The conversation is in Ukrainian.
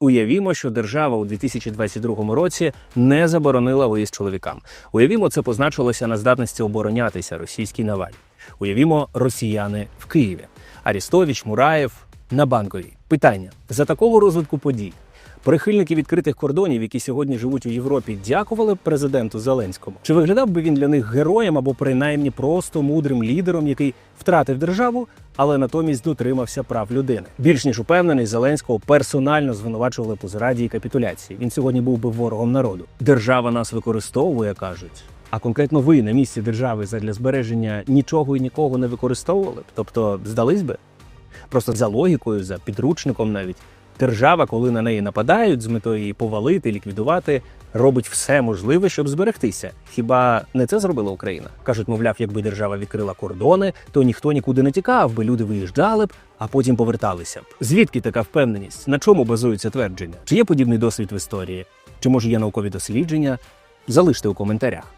Уявімо, що держава у 2022 році не заборонила виїзд чоловікам. Уявімо, це позначилося на здатності оборонятися російській навалі. Уявімо, росіяни в Києві. Арістович, Мураєв на банковій. Питання за такого розвитку подій. Прихильники відкритих кордонів, які сьогодні живуть у Європі, дякували президенту Зеленському. Чи виглядав би він для них героєм або принаймні просто мудрим лідером, який втратив державу, але натомість дотримався прав людини? Більш ніж упевнений, Зеленського персонально звинувачували по зраді і капітуляції. Він сьогодні був би ворогом народу. Держава нас використовує, кажуть. А конкретно ви на місці держави задля збереження нічого і нікого не використовували б? Тобто здались би? Просто за логікою, за підручником навіть. Держава, коли на неї нападають з метою її повалити, ліквідувати, робить все можливе, щоб зберегтися. Хіба не це зробила Україна? кажуть, мовляв, якби держава відкрила кордони, то ніхто нікуди не тікав, би люди виїжджали б, а потім поверталися б. Звідки така впевненість? На чому базується твердження? Чи є подібний досвід в історії? Чи може є наукові дослідження? Залиште у коментарях.